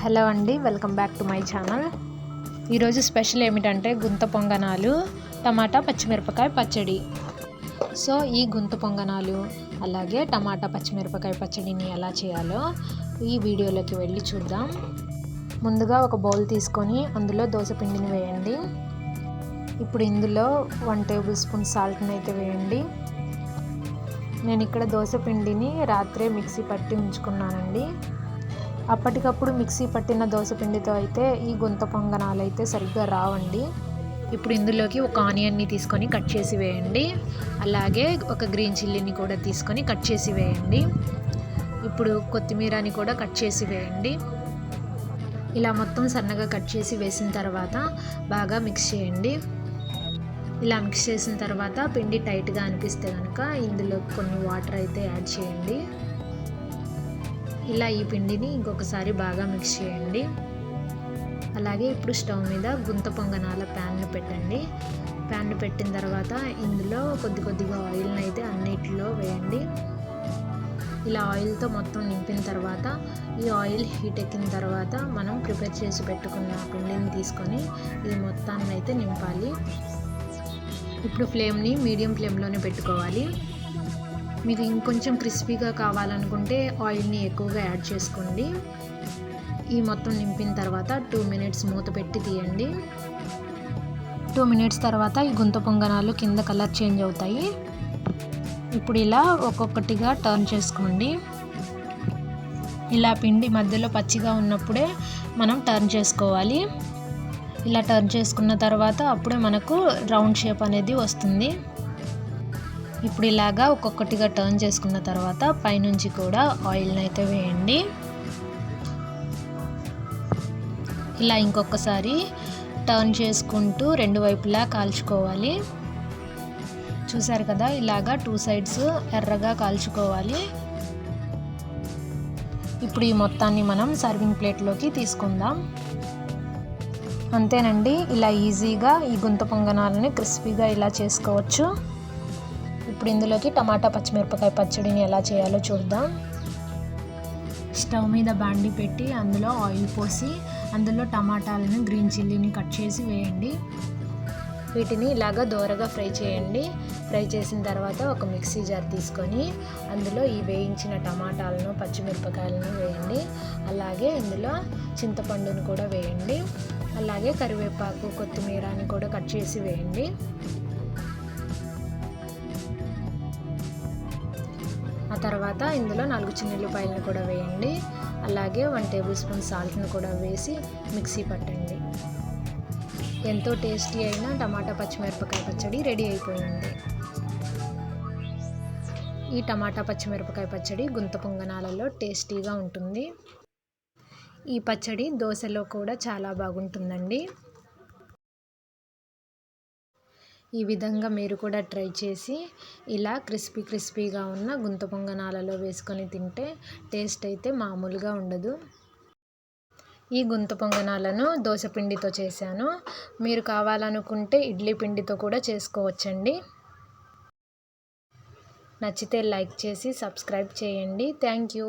Hello అండి welcome back to my channel. ఈరోజు special ఏమిటంటే గుంత పొంగనాలు టమాటా పచ్చిమిరపకాయ పచ్చడి. సో ఈ గుంత పొంగనాలు అలాగే టమాటా పచ్చిమిరపకాయ పచ్చడిని ఎలా చేయాలో ఈ వీడియోలోకి వెళ్ళి చూద్దాం. ముందుగా ఒక బౌల్ తీసుకొని అందులో దోశ పిండిని వేయండి. ఇప్పుడు ఇందులో వన్ టేబుల్ స్పూన్ సాల్ట్ని అయితే వేయండి. నేను ఇక్కడ దోశ పిండిని రాత్రే మిక్సీ పట్టి ఉంచుకున్నానండి. అప్పటికప్పుడు మిక్సీ పట్టిన దోశపిండితో అయితే ఈ గుంత పొంగనాలు అయితే సరిగ్గా రావండి. ఇప్పుడు ఇందులోకి ఒక ఆనియన్ని తీసుకొని కట్ చేసి వేయండి. అలాగే ఒక గ్రీన్ చిల్లీని కూడా తీసుకొని కట్ చేసి వేయండి. ఇప్పుడు కొత్తిమీరని కూడా కట్ చేసి వేయండి. ఇలా మొత్తం సన్నగా కట్ చేసి వేసిన తర్వాత బాగా మిక్స్ చేయండి. ఇలా మిక్స్ చేసిన తర్వాత పిండి టైట్గా అనిపిస్తే కనుక ఇందులో కొన్ని వాటర్ అయితే యాడ్ చేయండి. ఇలా ఈ పిండిని ఇంకొకసారి బాగా మిక్స్ చేయండి. అలాగే ఇప్పుడు స్టవ్ మీద గుంత పొంగనాల ప్యాన్ను పెట్టండి. ప్యాన్ను పెట్టిన తర్వాత ఇందులో కొద్ది కొద్దిగా ఆయిల్ని అయితే అన్నిటిలో వేయండి. ఇలా ఆయిల్తో మొత్తం నింపిన తర్వాత ఈ ఆయిల్ హీట్ ఎక్కిన తర్వాత మనం ప్రిపేర్ చేసి పెట్టుకున్న పిండిని తీసుకొని ఇది మొత్తాన్ని అయితే నింపాలి. ఇప్పుడు ఫ్లేమ్ని మీడియం ఫ్లేమ్లోనే పెట్టుకోవాలి. మీకు ఇంకొంచెం క్రిస్పీగా కావాలనుకుంటే ఆయిల్ని ఎక్కువగా యాడ్ చేసుకోండి. ఈ మొత్తం నింపిన తర్వాత టూ మినిట్స్ మూత పెట్టి తీయండి. టూ మినిట్స్ తర్వాత ఈ గుంత పొంగనాలు కింద కలర్ చేంజ్ అవుతాయి. ఇప్పుడు ఇలా ఒక్కొక్కటిగా టర్న్ చేసుకోండి. ఇలా పిండి మధ్యలో పచ్చిగా ఉన్నప్పుడే మనం టర్న్ చేసుకోవాలి. ఇలా టర్న్ చేసుకున్న తర్వాత అప్పుడే మనకు రౌండ్ షేప్ అనేది వస్తుంది. ఇప్పుడు ఇలాగా ఒక్కొక్కటిగా టర్న్ చేసుకున్న తర్వాత పైనుంచి కూడా ఆయిల్ని అయితే వేయండి. ఇలా ఇంకొకసారి టర్న్ చేసుకుంటూ రెండు వైపులా కాల్చుకోవాలి. చూసారు కదా ఇలాగా టూ సైడ్స్ ఎర్రగా కాల్చుకోవాలి. ఇప్పుడు ఈ మొత్తాన్ని మనం సర్వింగ్ ప్లేట్లోకి తీసుకుందాం. అంతేనండి ఇలా ఈజీగా ఈ గుంత పొంగనాలని క్రిస్పీగా ఇలా చేసుకోవచ్చు. ఇప్పుడు ఇందులోకి టమాటా పచ్చిమిరపకాయ పచ్చడిని ఎలా చేయాలో చూద్దాం. స్టవ్ మీద బాండి పెట్టి అందులో ఆయిల్ పోసి అందులో టమాటాలను గ్రీన్ చిల్లీని కట్ చేసి వేయండి. వీటిని ఇలాగా దోరగా ఫ్రై చేయండి. ఫ్రై చేసిన తర్వాత ఒక మిక్సీ జార్ తీసుకొని అందులో ఈ వేయించిన టమాటాలను పచ్చిమిరపకాయలను వేయండి. అలాగే ఇందులో చింతపండును కూడా వేయండి. అలాగే కరివేపాకు కొత్తిమీరని కూడా కట్ చేసి వేయండి. ఆ తర్వాత ఇందులో నాలుగు చిన్నుల్లిపాయలను కూడా వేయండి. అలాగే వన్ టేబుల్ స్పూన్ సాల్ట్ను కూడా వేసి మిక్సీ పట్టండి. ఎంతో టేస్టీ అయిన టమాటా పచ్చిమిరపకాయ పచ్చడి రెడీ అయిపోయింది. ఈ టమాటా పచ్చిమిరపకాయ పచ్చడి గుంత పొంగనాలలో టేస్టీగా ఉంటుంది. ఈ పచ్చడి దోశలో కూడా చాలా బాగుంటుందండి. ఈ విధంగా మీరు కూడా ట్రై చేసి ఇలా క్రిస్పీ క్రిస్పీగా ఉన్న గుంత పొంగనాలలో వేసుకొని తింటే టేస్ట్ అయితే మామూలుగా ఉండదు. ఈ గుంత పొంగనాలను దోశ పిండితో చేశాను. మీరు కావాలనుకుంటే ఇడ్లీ పిండితో కూడా చేసుకోవచ్చండి. నచ్చితే లైక్ చేసి సబ్స్క్రైబ్ చేయండి. Thank you.